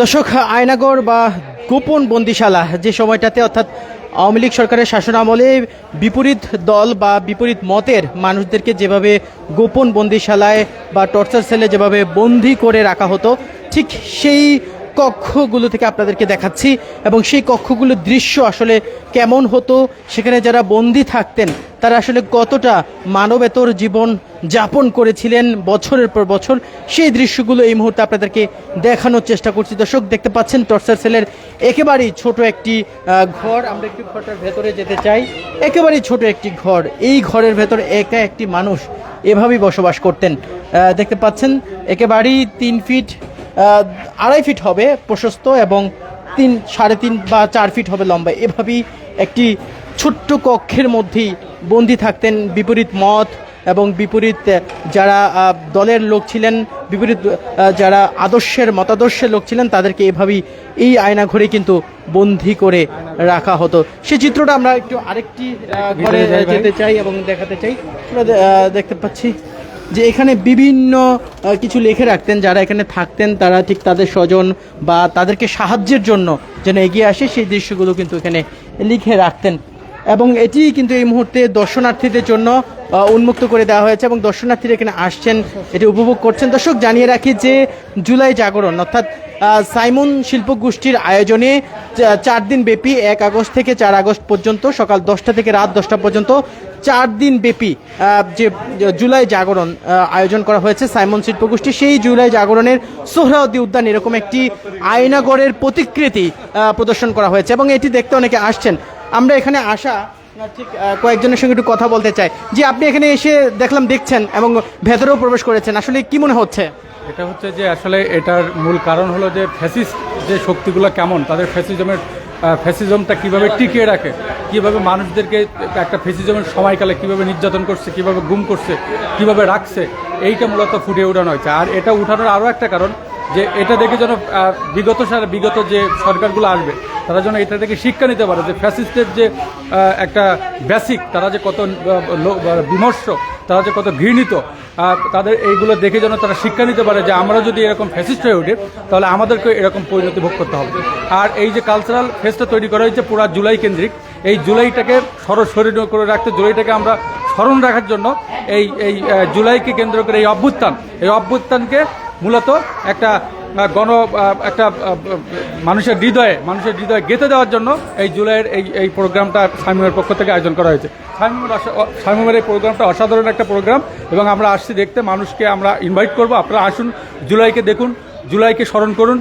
দর্শক, আয়নাগর বা গোপন বন্দিশালা যে সময়টাতে অর্থাৎ আওয়ামী লীগ সরকারের শাসন আমলে বিপরীত দল বা বিপরীত মতের মানুষদেরকে যেভাবে গোপন বন্দিশালায় বা টর্চার সেলে যেভাবে বন্দি করে রাখা হতো, ঠিক সেই কক্ষগুলো থেকে আপনাদেরকে দেখাচ্ছি এবং সেই কক্ষগুলোর দৃশ্য আসলে কেমন হতো, সেখানে যারা বন্দি থাকতেন তারা আসলে কতটা মানবেতর জীবন যাপন করেছিলেন বছরের পর বছর, সেই দৃশ্যগুলো এই মুহূর্তে আপনাদেরকে দেখানোর চেষ্টা করছি। দর্শক, দেখতে পাচ্ছেন টর্চার সেলের একেবারেই ছোট একটি ঘর। আমরা একটু ঘরটার ভেতরে যেতে চাই। একেবারেই ছোট একটি ঘর। এই ঘরের ভেতরে একা একটি মানুষ এভাবেই বসবাস করতেন। দেখতে পাচ্ছেন, একেবারেই তিন ফিট আড়াই ফিট হবে প্রশস্ত এবং তিন, সাড়ে তিন বা চার ফিট হবে লম্বা। এভাবেই একটি ছোট্ট কক্ষের মধ্যেই বন্দি থাকতেন বিপরীত মত এবং বিপরীত যারা দলের লোক ছিলেন বিপরীত যারা আদর্শের মতাদর্শের লোক ছিলেন তাদেরকে এভাবেই এই আয়না ঘরে কিন্তু বন্দি করে রাখা হতো। সেই চিত্রটা আমরা একটু আরেকটি ঘরে। যেতে চাই এবং দেখাতে চাই। আমরা দেখতে পাচ্ছি যে এখানে বিভিন্ন কিছু লিখে রাখতেন যারা এখানে থাকতেন তারা ঠিক তাদের স্বজন বা তাদেরকে সাহায্যের জন্য যেন এগিয়ে আসে সেই দৃশ্যগুলো কিন্তু এখানে লিখে রাখতেন। এবং এটি কিন্তু এই মুহূর্তে দর্শনার্থীদের জন্য উন্মুক্ত করে দেওয়া হয়েছে এবং দর্শনার্থীরা এখানে আসছেন, এটি উপভোগ করছেন। দর্শক, জানিয়ে রাখি যে জুলাই জাগরণ, অর্থাৎ সাইমন শিল্প গোষ্ঠীর আয়োজনে চার দিন ব্যাপী, এক আগস্ট থেকে চার আগস্ট পর্যন্ত, সকাল দশটা থেকে রাত দশটা পর্যন্ত চার দিন ব্যাপী যে জুলাই জাগরণ আয়োজন করা হয়েছে সাইমন শিল্প গোষ্ঠী সেই জুলাই জাগরণের সোহরাওয়ার্দী উদ্যান এরকম একটি আয়নাগরের প্রতিকৃতি প্রদর্শন করা হয়েছে এবং এটি দেখতে অনেকে আসছেন। আমরা এখানে আসা ঠিক কয়েকজনের সঙ্গে একটু কথা বলতে চাই। যে আপনি এখানে এসে দেখলাম, দেখছেন এবং ভেতরেও প্রবেশ করেছেন। আসলে কি মনে হচ্ছে? এটা হচ্ছে যে, আসলে এটার মূল কারণ হলো যে, ফ্যাসিস্ট যে শক্তিগুলো কেমন, তাদের ফ্যাসিজমের ফ্যাসিজমটা কীভাবে টিকিয়ে রাখে, কীভাবে মানুষদেরকে একটা ফ্যাসিজমের সময়কালে কীভাবে নির্যাতন করছে, কীভাবে গুম করছে, কীভাবে রাখছে, এইটা মূলত ফুটিয়ে ওঠানো হয়েছে আর এটা উঠানোর আরও একটা কারণ যে এটা দেখে যেন বিগত সাল বিগত যে সরকারগুলো আসবে, তারা যেন এটা থেকে শিক্ষা নিতে পারে যে ফ্যাসিস্টের যে একটা বেসিক তারা যে কত বিমর্ষ, তারা যে কত ঘৃণিত তাদের এইগুলো দেখে যেন তারা শিক্ষা নিতে পারে যে আমরা যদি এরকম ফ্যাসিস্ট হয়ে উঠি, তাহলে আমাদেরকে এরকম পরিণতি ভোগ করতে হবে। আর এই যে কালচারাল ফেস্টটা তৈরি করা হয়েছে পুরা জুলাই কেন্দ্রিক, এই জুলাইটাকে সরস্মরণীয় করে রাখতে, জুলাইটাকে আমরা স্মরণ রাখার জন্য এই এই জুলাইকে কেন্দ্র করে এই অভ্যুত্থান, এই অভ্যুত্থানকে মূলত একটা গণ একটা মানুষের হৃদয়ে মানুষের হৃদয়ে গেঁথে দেওয়ার জন্য এই জুলাইয়ের এই এই প্রোগ্রামটা সামিমের পক্ষ থেকে আয়োজন করা হয়েছে। অ- সামিমের এই প্রোগ্রামটা অসাধারণ একটা প্রোগ্রাম এবং আমরা আসছি দেখতে, মানুষকে আমরা ইনভাইট করব। আপনারা আসুন, জুলাইকে দেখুন, জুলাইকে স্মরণ করুন।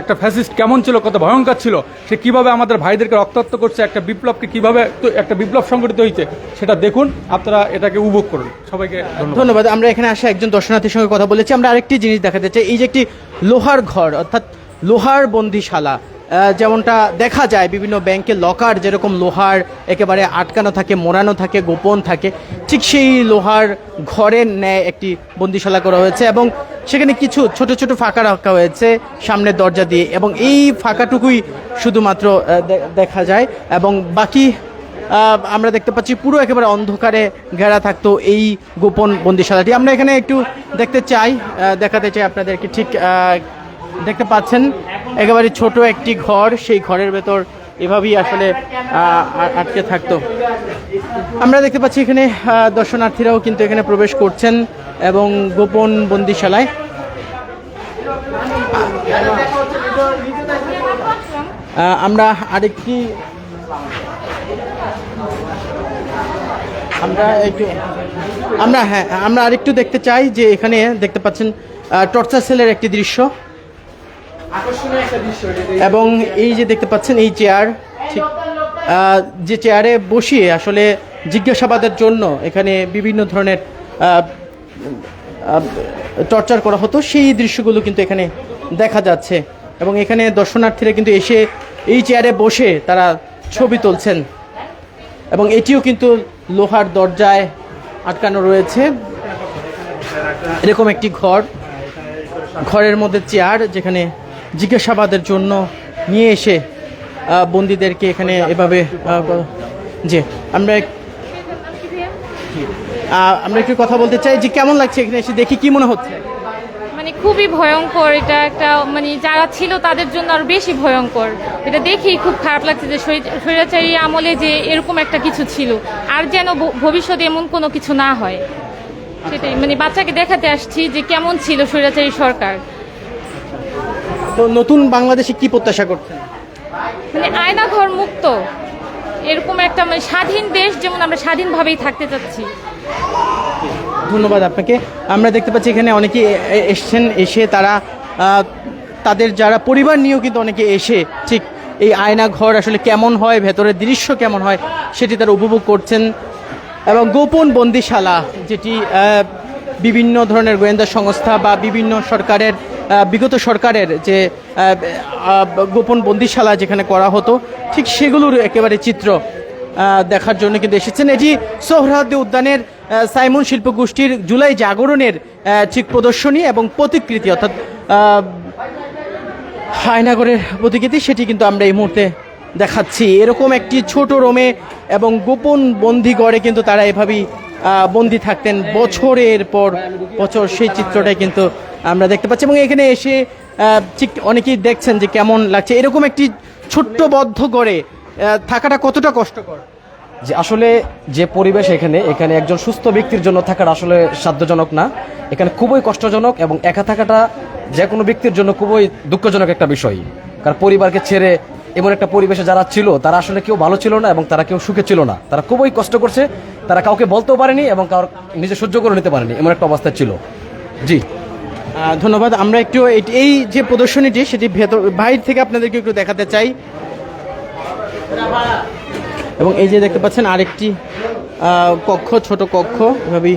একটা ফ্যাসিস্ট কেমন ছিল, কত ভয়ঙ্কর ছিল, সে কীভাবে আমাদের ভাইদেরকে রক্তাক্ত করছে, একটা বিপ্লবকে কীভাবে একটা বিপ্লব সংগঠিত হয়েছে, সেটা দেখুন, আপনারা এটাকে উপভোগ করুন। সবাইকে ধন্যবাদ। আমরা এখানে আসা একজন দর্শনার্থীর সঙ্গে কথা বলেছি, আমরা আরেকটি জিনিস দেখাতে চাই, এই যে একটি লোহার ঘর, অর্থাৎ লোহার বন্দিশালা যেমনটা দেখা যায়, বিভিন্ন ব্যাংকে লকার যেরকম লোহার একেবারে আটকানো থাকে, মোড়ানো থাকে, গোপন থাকে, ঠিক সেই লোহার ঘরের ন্যায় একটি বন্দিশালা করা হয়েছে এবং সেখানে কিছু ছোট ছোট ফাঁকা রাখা হয়েছে সামনের দরজা দিয়ে এবং এই ফাঁকাটুকুই শুধুমাত্র দেখা যায় এবং বাকি আমরা দেখতে পাচ্ছি পুরো একেবারে অন্ধকারে ঘেরা থাকতো এই গোপন বন্দিশালাটি। আমরা এখানে একটু দেখতে চাই দেখাতে চাই আপনাদেরকে ঠিক দেখতে পাচ্ছেন একেবারে ছোট একটি ঘর, সেই ঘরের ভেতর এভাবেই আসলে আটকে থাকতো। আমরা দেখতে পাচ্ছি এখানে দর্শনার্থীরাও কিন্তু এখানে প্রবেশ করছেন। এবং গোপন বন্দিশালায় আমরা আরেকটি আমরা একটু আমরা হ্যাঁ আমরা আরেকটু দেখতে চাই যে এখানে দেখতে পাচ্ছেন টর্চার সেলের একটি দৃশ্য। এবং এই যে দেখতে পাচ্ছেন, এই চেয়ার, ঠিক যে চেয়ারে বসিয়ে আসলে জিজ্ঞাসাবাদের জন্য এখানে বিভিন্ন ধরনের টর্চার করা হতো, সেই দৃশ্যগুলো কিন্তু এখানে দেখা যাচ্ছে। এবং এখানে দর্শনার্থীরা কিন্তু এসে এই চেয়ারে বসে তারা ছবি তুলছেন। এবং এটিও কিন্তু লোহার দরজায় আটকানো রয়েছে। এরকম একটি ঘর, ঘরের মধ্যে চেয়ার যেখানে জিজ্ঞাসাবাদের জন্য নিয়ে এসে বন্দীদেরকে এখানে এভাবে যে আমরা আমরা একটু কথা বলতে চাই যে কেমন লাগছে এখানে এসে দেখি কি মনে হচ্ছে? মানে খুবই ভয়ঙ্কর এটা একটা মানে যারা ছিল তাদের জন্য আরও বেশি ভয়ঙ্কর। এটা দেখেই খুব খারাপ লাগছে যে স্বৈরাচারী আমলে যে এরকম একটা কিছু ছিল আর যেন ভবিষ্যতে এমন কোনো কিছু না হয়। সেটাই মানে বাচ্চাকে দেখাতে আসছি যে কেমন ছিল স্বৈরাচারী সরকার। তো নতুন বাংলাদেশে কি প্রত্যাশা করছেন? মানে আয়নাঘর মুক্ত। এরকম একটা মানে স্বাধীন দেশ যেমন আমরা স্বাধীনভাবেই থাকতে চাচ্ছি। ধন্যবাদ আপনাকে। আমরা দেখতে পাচ্ছি এখানে অনেকে এসছেন, এসে তারা তাদের যারা পরিবার নিয়েও কিন্তু অনেকে এসে, ঠিক এই আয়না ঘর আসলে কেমন হয়, ভেতরের দৃশ্য কেমন হয়, সেটি তারা উপভোগ করছেন। এবং গোপন বন্দিশালা, যেটি বিভিন্ন ধরনের গোয়েন্দা সংস্থা বা বিভিন্ন সরকারের বিগত সরকারের যে গোপন বন্দিশালা যেখানে করা হতো, ঠিক সেগুলোর একেবারে চিত্র দেখার জন্য কিন্তু এসেছেন। এটি সোহরাওয়ার্দী উদ্যানের সাইমন শিল্প গোষ্ঠীর জুলাই জাগরণের ঠিক প্রদর্শনী এবং প্রতিকৃতি, অর্থাৎ হায়নাগরের প্রতিকৃতি, সেটি কিন্তু আমরা এই মুহূর্তে দেখাচ্ছি। এরকম একটি ছোট রোমে এবং গোপন বন্দি গড়ে কিন্তু তারা এভাবেই বন্দি থাকতেন। বছরের পর বছর সেই চিত্রটাই কিন্তু আমরা দেখতে পাচ্ছি এবং এখানে এসে ঠিক অনেকেই দেখছেন যে কেমন লাগছে। এরকম একটি ছোট্ট বদ্ধ গড়ে থাকাটা কতটা কষ্টকর? যে আসলে যে পরিবেশ এখানে এখানে একজন সুস্থ ব্যক্তির জন্য থাকাটা আসলে সাধ্যজনক না। এখানে খুবই কষ্টজনক এবং একা থাকাটা যে কোনো ব্যক্তির জন্য খুবই দুঃখজনক একটা বিষয়। কারণ পরিবারকে ছেড়ে এমন একটা পরিবেশে যারা ছিল, তারা আসলে কেউ ভালো ছিল না এবং তারা কেউ সুখে ছিল না। তারা খুবই কষ্ট করছে, তারা কাউকে বলতেও পারেনি এবং কারোর নিজে সহ্য করে নিতে পারেনি, এমন একটা অবস্থা ছিল। জি। ধন্যবাদ। আমরা একটু এই- যে প্রদর্শনীটি, সেটি ভেতর বাইরে থেকে আপনাদেরকে একটু দেখাতে চাই। এবং এই যে দেখতে পাচ্ছেন আরেকটি কক্ষ, ছোট কক্ষ, এভাবেই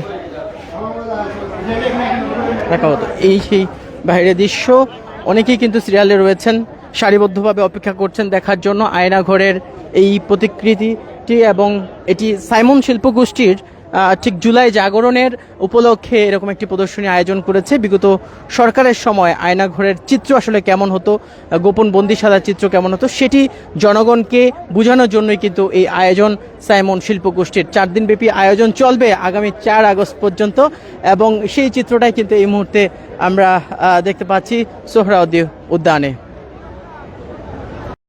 রাখা হতো। এই সেই বাইরের দৃশ্য। অনেকেই কিন্তু সিরিয়ালে রয়েছেন, সারিবদ্ধভাবে অপেক্ষা করছেন দেখার জন্য। আয়নাঘরের এই প্রতিকৃতিটি এবং এটি সাইমন শিল্পগোষ্ঠীর ঠিক জুলাই জাগরণের উপলক্ষে এরকম একটি প্রদর্শনী আয়োজন করেছে। বিগত সরকারের সময় আয়নাঘরের চিত্র আসলে কেমন হতো গোপন বন্দিশালার চিত্র কেমন হতো, সেটি জনগণকে বোঝানোর জন্যই কিন্তু এই আয়োজন সাইমন শিল্পগোষ্ঠীর চার দিনব্যাপী আয়োজন চলবে আগামী চার আগস্ট পর্যন্ত এবং সেই চিত্রটাই কিন্তু এই মুহূর্তে আমরা দেখতে পাচ্ছি সোহরাওয়ার্দী উদ্যানে।